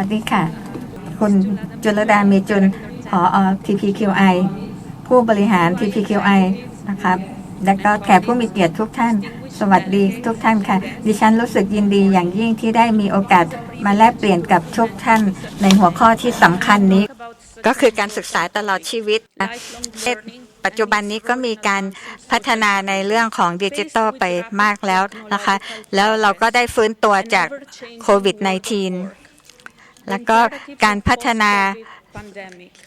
วัสดีค่ะ คุณจุลดาเมจุลผอ TPQI ผู้บริหาร TPQI นะครับและก็แขกผู้มีเกียรติทุกท่าน สวัสดีทุกท่านค่ะ ดิฉันรู้สึกยินดีอย่างยิ่งที่ได้มีโอกาสมาแลกเปลี่ยนกับทุกท่านในหัวข้อที่สำคัญนี้ ก็คือการศึกษาตลอดชีวิตนะเช่นปัจจุบันนี้ก็มีการพัฒนาในเรื่องของดิจิทัลไปมากแล้วนะคะ แล้วเราก็ได้ฟื้นตัวจากโควิด -19 แล้วก็การพัฒนา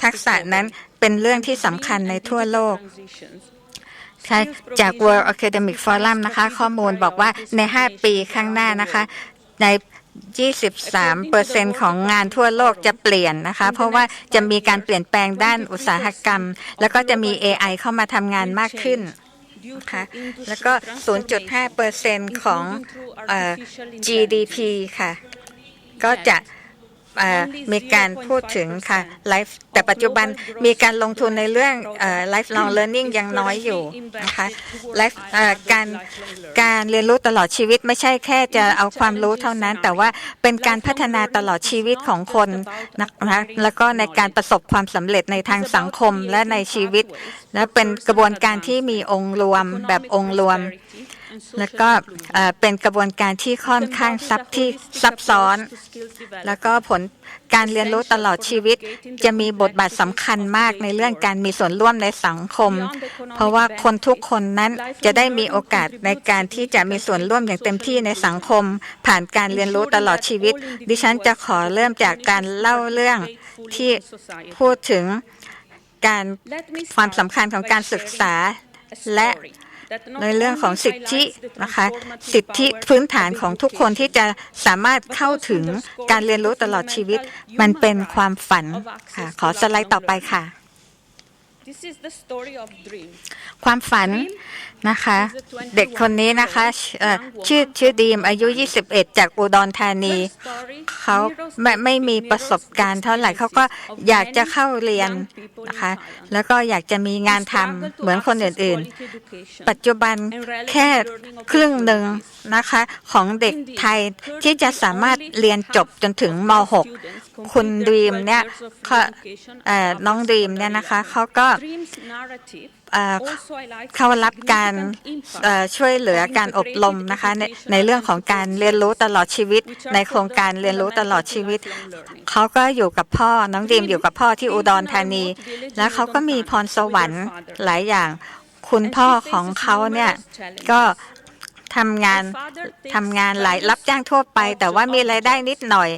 ทักษะนั้นเป็นเรื่องที่สำคัญในทั่วโลกใช่จาก World Academic Forum นะคะ ข้อมูลบอกว่าใน 5 ปีข้างหน้านะคะ ใน 23%ของงานทั่วโลกจะเปลี่ยนนะคะ เพราะว่าจะมีการเปลี่ยนแปลงด้านอุตสาหกรรม แล้วก็จะมี AI เข้ามาทำงานมากขึ้นนะคะแล้วก็ 0.5%ของเอ่อ GDP ค่ะ ก็จะ มีการพูดถึงค่ะไลฟ์แต่ปัจจุบันมีการลงทุนในเรื่องไลฟ์ลองเลิร์นนิ่งยังน้อยอยู่นะคะไลฟ์การการเรียนรู้ตลอดชีวิตไม่ใช่แค่จะเอาความรู้เท่านั้น แต่ว่าเป็นการพัฒนาตลอดชีวิตของคนนะคะแล้วก็ในการประสบความสำเร็จในทางสังคมและในชีวิตและเป็นกระบวนการที่มีองค์รวมแบบองค์รวม แล้วก็เอ่อเป็นกระบวนการที่ค่อนข้างซับที่ซับซ้อน แล้วก็ผลการเรียนรู้ตลอดชีวิต จะมีบทบาทสำคัญมากในเรื่องการมีส่วนร่วมในสังคม เพราะว่าคนทุกคนนั้นจะได้มีโอกาสในการที่จะมีส่วนร่วมอย่างเต็มที่ในสังคม ผ่านการเรียนรู้ตลอดชีวิต ดิฉันจะขอเริ่มจากการเล่าเรื่องที่พูดถึงการความสำคัญของการศึกษาและ ในเรื่องของสิทธินะคะสิทธิพื้นฐานของทุกคนที่จะสามารถเข้าถึงการเรียนรู้ตลอดชีวิต มันเป็นความฝันค่ะขอสไลด์ต่อไปค่ะ ความฝัน นะคะ เด็กคนนี้นะคะชื่อชื่อดีมอายุ 21 จากอุดรธานี เขาไม่ไม่มีประสบการณ์เท่าไหร่เขาก็อยากจะเข้าเรียนนะคะ แล้วก็อยากจะมีงานทำเหมือนคนอื่นๆ ปัจจุบันแค่ครึ่งหนึ่งนะคะ ของเด็กไทยที่จะสามารถเรียนจบจนถึงม .6 คุณดีมเนี่ยน้องดีมเนี่ยนะคะเขาก็ เข้ารับการช่วยเหลือการอบรมนะคะในในเรื่องของการเรียนรู้ตลอดชีวิต ในโครงการเรียนรู้ตลอดชีวิต เขาก็อยู่กับพ่อน้องดีมอยู่กับพ่อที่อุดรธานี แล้วเขาก็มีพรสวรรค์หลายอย่างคุณพ่อของเขาเนี่ยก็ ทำงานทำงานหลายรับจ้างทั่วไป แต่ว่ามีรายได้นิดหน่อย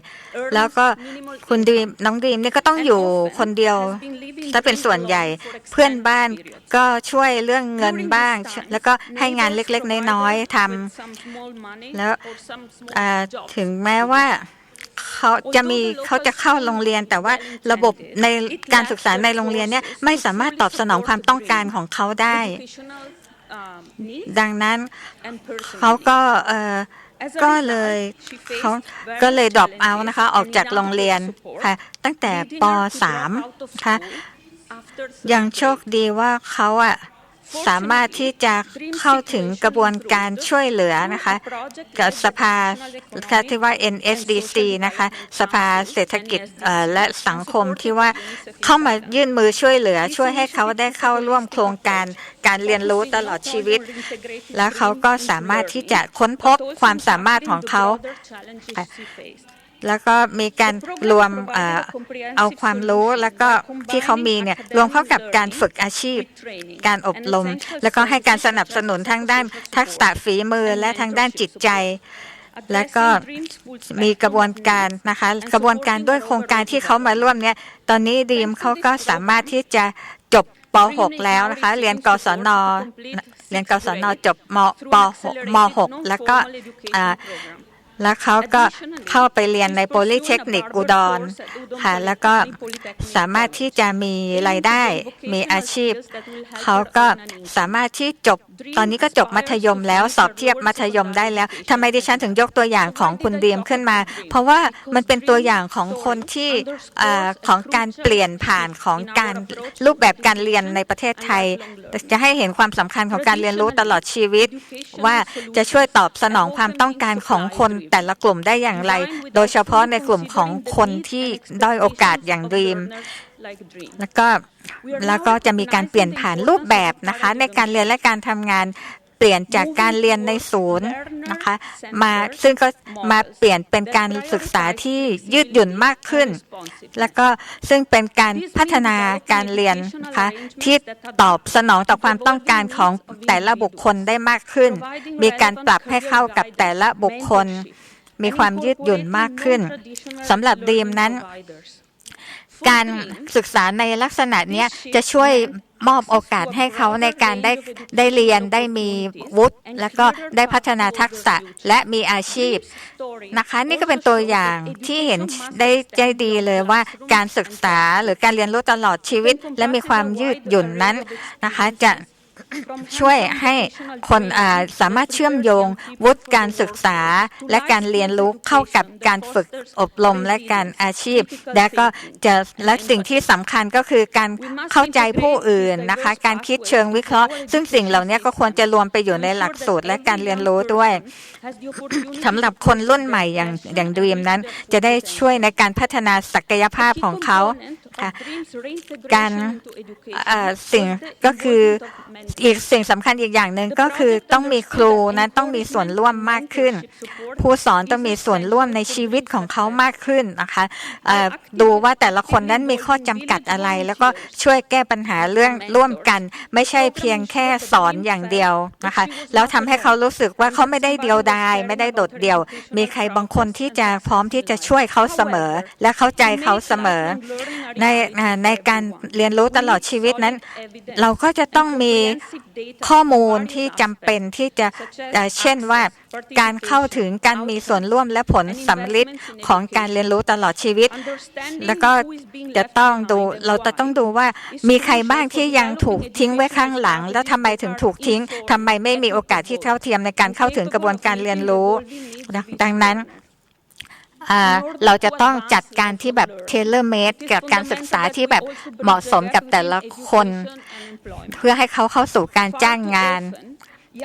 แล้วก็คุณดีมน้องดีมเนี่ยก็ต้องอยู่คนเดียวถ้าเป็นส่วนใหญ่เพื่อนบ้านก็ช่วยเรื่องเงินบ้าง แล้วก็ให้งานเล็กๆน้อยๆทำแล้วถึงแม้ว่าเขาจะมีเขาจะเข้าโรงเรียน แต่ว่าระบบในการศึกษาในโรงเรียนเนี่ยไม่สามารถตอบสนองความต้องการของเขาได้ ดังนั้นเขาก็เอ่อก็เลยเขาก็เลยดรอปเอานะคะ ออกจากโรงเรียนค่ะ ตั้งแต่ป .3 ค่ะยังโชคดีว่าเขาอะ สามารถที่จะเข้าถึงกระบวนการช่วยเหลือนะคะกับสภาที่ว่า NSDC นะคะสภาเศรษฐกิจและสังคมที่ว่าเข้ามายื่นมือช่วยเหลือ ช่วยให้เขาได้เข้าร่วมโครงการการเรียนรู้ตลอดชีวิต แล้วเขาก็สามารถที่จะค้นพบความสามารถของเขา แล้วก็มีการรวมเอาความรู้แล้วก็ที่เขามีเนี่ยรวมเข้ากับการฝึกอาชีพ การอบรม แล้วก็ให้การสนับสนุนทั้งด้านทักษะฝีมือและทั้งด้านจิตใจและก็มีกระบวนการนะคะ กระบวนการด้วยโครงการที่เขามาร่วมเนี่ย ตอนนี้ดีมเขาก็สามารถที่จะจบป .6 แล้วนะคะ เรียนกศนเรียนกศนจบมป .6 ม .6 แล้วก็ แล้วเขาก็เข้าไปเรียนในโพลิเทคนิคอุดรค่ะแล้วก็สามารถที่จะมีรายได้มีอาชีพ เขาก็สามารถที่จบตอนนี้ก็จบมัธยมแล้วสอบเทียบมัธยมได้แล้วทำไมดิฉันถึงยกตัวอย่างของคุณเดียมขึ้นมา เพราะว่ามันเป็นตัวอย่างของคนที่ของการเปลี่ยนผ่านของการรูปแบบการเรียนในประเทศไทย จะให้เห็นความสำคัญของการเรียนรู้ตลอดชีวิต ว่าจะช่วยตอบสนองความต้องการของคนแต่ละกลุ่มได้อย่างไร โดยเฉพาะในกลุ่มของคนที่ด้อยโอกาสอย่างดีมแล้วก็แล้วก็จะมีการเปลี่ยนผ่านรูปแบบนะคะ ในการเรียนและการทำงาน เปลี่ยนจากการเรียนในศูนย์นะคะมาซึ่งก็มาเปลี่ยนเป็นการศึกษาที่ยืดหยุ่นมากขึ้น แล้วก็ซึ่งเป็นการพัฒนาการเรียนนะคะที่ตอบสนองต่อความต้องการของแต่ละบุคคลได้มากขึ้น มีการปรับให้เข้ากับแต่ละบุคคล มีความยืดหยุ่นมากขึ้นสำหรับดีมนั้น การศึกษาในลักษณะนี้จะช่วย มอบโอกาสให้เขาในการได้ได้เรียนได้มีวุฒิแล้วก็ได้พัฒนาทักษะและมีอาชีพนะคะ นี่ก็เป็นตัวอย่างที่เห็นได้ใจดีเลยว่าการศึกษาหรือการเรียนรู้ตลอดชีวิต และมีความยืดหยุ่นนั้นนะคะจะ ช่วยให้คนอ่าสามารถเชื่อมโยงวุฒิการศึกษา และการเรียนรู้เข้ากับการฝึกอบรมและการอาชีพ และก็จะและสิ่งที่สำคัญก็คือการเข้าใจผู้อื่นนะคะ การคิดเชิงวิเคราะห์ ซึ่งสิ่งเหล่านี้ก็ควรจะรวมไปอยู่ในหลักสูตรและการเรียนรู้ด้วยสำหรับคนรุ่นใหม่อย่างอย่างดีมนั้น จะได้ช่วยในการพัฒนาศักยภาพของเขา ค่ะการสิ่งก็คืออีกสิ่งสำคัญอีกอย่างหนึ่งก็คือต้องมีครูนั้นต้องมีส่วนร่วมมากขึ้น ผู้สอนต้องมีส่วนร่วมในชีวิตของเขามากขึ้นนะคะดูว่าแต่ละคนนั้นมีข้อจำกัดอะไร แล้วก็ช่วยแก้ปัญหาเรื่องร่วมกัน ไม่ใช่เพียงแค่สอนอย่างเดียวนะคะแล้วทำให้เขารู้สึกว่าเขาไม่ได้เดียวดายไม่ได้โดดเดี่ยว มีใครบางคนที่จะพร้อมที่จะช่วยเขาเสมอ และเข้าใจเขาเสมอ ในในการเรียนรู้ตลอดชีวิตนั้น เราก็จะต้องมีข้อมูลที่จำเป็นที่จะเช่นว่าการเข้าถึงการมีส่วนร่วมและผลสำลิดของการเรียนรู้ตลอดชีวิต แล้วก็จะต้องดูเราจะต้องดูว่ามีใครบ้างที่ยังถูกทิ้งไว้ข้างหลัง แล้วทำไมถึงถูกทิ้งทำไมไม่มีโอกาสที่เท่าเทียมในการเข้าถึงกระบวนการเรียนรู้ ดังนั้น เราจะต้องจัดการที่แบบเทเลเมดกับการศึกษาที่แบบเหมาะสมกับแต่ละคน เพื่อให้เขาเข้าสู่การจ้างงาน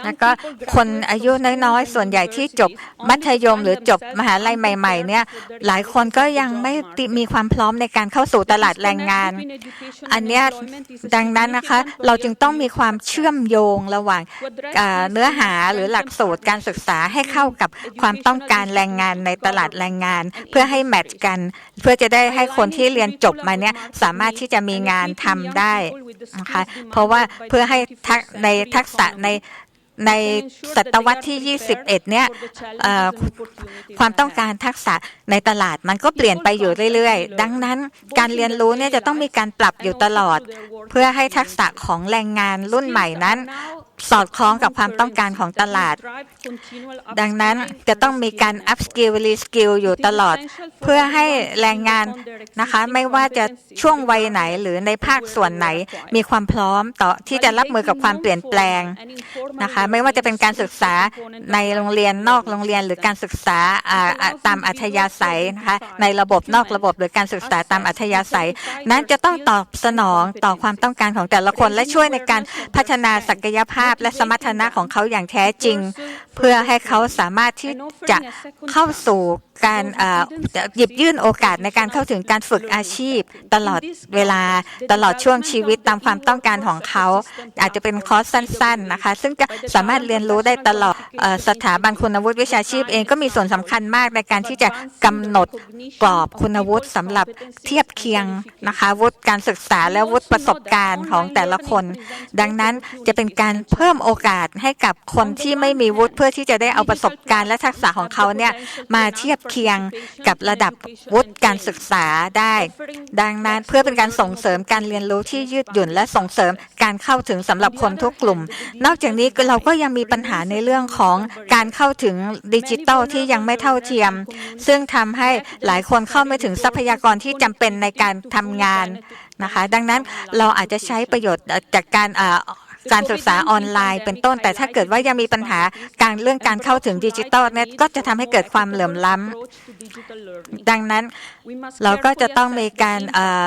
แล้วก็คนอายุน้อยๆ ส่วนใหญ่ที่จบมัธยมหรือจบมหาลัยใหม่ ๆ เนี่ย หลายคนก็ยังไม่มีความพร้อมในการเข้าสู่ตลาดแรงงาน อันนี้ดังนั้นนะคะ เราจึงต้องมีความเชื่อมโยงระหว่างเนื้อหาหรือหลักสูตรการศึกษาให้เข้ากับความต้องการแรงงานในตลาดแรงงาน เพื่อให้แมทช์กัน เพื่อจะได้ให้คนที่เรียนจบมาเนี่ยสามารถที่จะมีงานทำได้นะคะเพราะว่าเพื่อให้ในทักษะใน ในศตวรรษที่ 21 เนี่ยความต้องการทักษะในตลาดมันก็เปลี่ยนไปอยู่เรื่อยๆ ดังนั้นการเรียนรู้เนี่ยจะต้องมีการปรับอยู่ตลอด เพื่อให้ทักษะของแรงงานรุ่นใหม่นั้น สอดคล้องกับความต้องการของตลาด ดังนั้นจะต้องมีการ up skill re skill อยู่ตลอด เพื่อให้แรงงานนะคะ ไม่ว่าจะช่วงวัยไหนหรือในภาคส่วนไหน มีความพร้อมต่อที่จะรับมือกับความเปลี่ยนแปลงนะคะ ไม่ว่าจะเป็นการศึกษาในโรงเรียนนอกโรงเรียน หรือการศึกษาตามอัธยาศัยนะคะในระบบนอกระบบหรือการศึกษาตามอัธยาศัย นั้นจะต้องตอบสนองต่อความต้องการของแต่ละคนและช่วยในการพัฒนาศักยภาพและสมรรถนะของเขาอย่างแท้จริง เพื่อให้เขาสามารถที่จะเข้าสู่การหยิบยื่นโอกาสในการเข้าถึงการฝึกอาชีพ ตลอดเวลาตลอดช่วงชีวิตตามความต้องการของเขา อาจจะเป็นคอร์สสั้น ๆนะคะ ซึ่งจะสามารถเรียนรู้ได้ตลอดสถาบันคุณวุฒิวิชาชีพเองก็มีส่วนสำคัญมากในการที่จะกำหนดกรอบคุณวุฒิสำหรับเทียบเคียงนะคะวุฒิการศึกษาและวุฒิประสบการณ์ของแต่ละคน ดังนั้นจะเป็นการเพิ่มโอกาสให้กับคนที่ไม่มีวุฒิเพื่อที่จะได้เอาประสบการณ์และทักษะของเขาเนี่ยมาเทียบเคียงกับระดับวุฒิการศึกษาได้ ดังนั้นเพื่อเป็นการส่งเสริมการเรียนรู้ที่ยืดหยุ่น และส่งเสริมการเข้าถึงสำหรับคนทุกกลุ่ม นอกจากนี้เราก็ยังมีปัญหาในเรื่องของการเข้าถึงดิจิทัลที่ยังไม่เท่าเทียม ซึ่งทำให้หลายคนเข้าไม่ถึงทรัพยากรที่จำเป็นในการทำงานนะคะ ดังนั้นเราอาจจะใช้ประโยชน์จากการ การศึกษาออนไลน์เป็นต้น แต่ถ้าเกิดว่ายังมีปัญหาการเรื่องการเข้าถึงดิจิทัลเนี่ยก็จะทำให้เกิดความเหลื่อมล้ำดังนั้นเราก็จะต้องมีการออ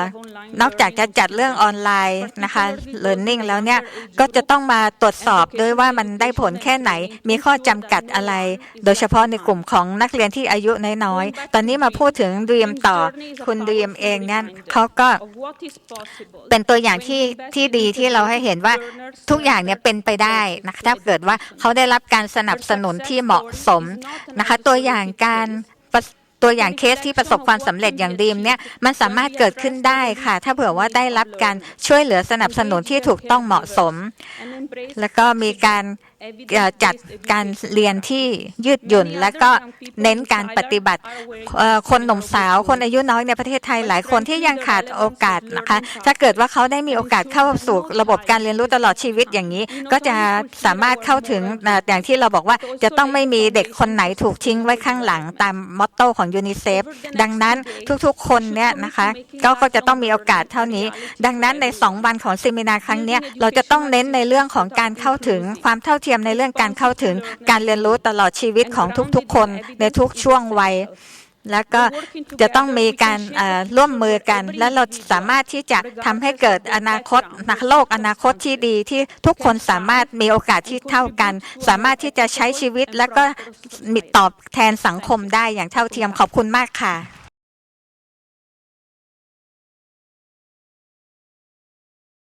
นอกจากจะจัดเรื่องออนไลน์นะคะ learning แล้วเนี่ยก็จะต้องมาตรวจสอบด้วยว่ามันได้ผลแค่ไหน มีข้อจำกัดอะไร โดยเฉพาะในกลุ่มของนักเรียนที่อายุน้อยๆ ตอนนี้มาพูดถึงเรียมต่อคุณเรียมเองเนี่ยเขาก็เป็นตัวอย่างที่ที่ดีที่เราให้เห็นว่าทุกอย่างเนี่ยเป็นไปได้นะคะถ้าเกิดว่าเขาได้รับการสนับสนุนที่เหมาะสมนะคะตัวอย่างการตัวอย่างเคสที่ประสบความสำเร็จอย่างดีมเนี่ยมันสามารถเกิดขึ้นได้ค่ะ ถ้าเผื่อว่าได้รับการช่วยเหลือสนับสนุนที่ถูกต้องเหมาะสม แล้วก็มีการ จัดการเรียนที่ยืดหยุ่น และก็เน้นการปฏิบัติคนหนุ่มสาวคนอายุน้อยในประเทศไทยหลายคนที่ยังขาดโอกาสนะคะถ้าเกิดว่าเขาได้มีโอกาสเข้าสู่ระบบการเรียนรู้ตลอดชีวิตอย่างนี้ ก็จะสามารถเข้าถึงอย่างที่เราบอกว่าจะต้องไม่มีเด็กคนไหนถูกทิ้งไว้ข้างหลังตามมอตโต้ของยูนิเซฟดังนั้นทุกๆคนเนี่ยนะคะก็จะต้องมีโอกาสเท่านี้ ดังนั้นใน 2 วันของเซมินาครั้งนี้เราจะต้องเน้นในเรื่องของการเข้าถึงความเท่าเทียมในเรื่องการเข้าถึงการเรียนรู้ตลอดชีวิตของทุกๆ คนในทุกช่วงวัยแล้วก็จะต้องมีการร่วมมือกัน และเราสามารถที่จะทำให้เกิดอนาคตนักโลกอนาคตที่ดีที่ทุกคนสามารถมีโอกาสที่เท่ากัน สามารถที่จะใช้ชีวิต และก็มีตอบแทนสังคมได้อย่างเท่าเทียมขอบคุณมากค่ะ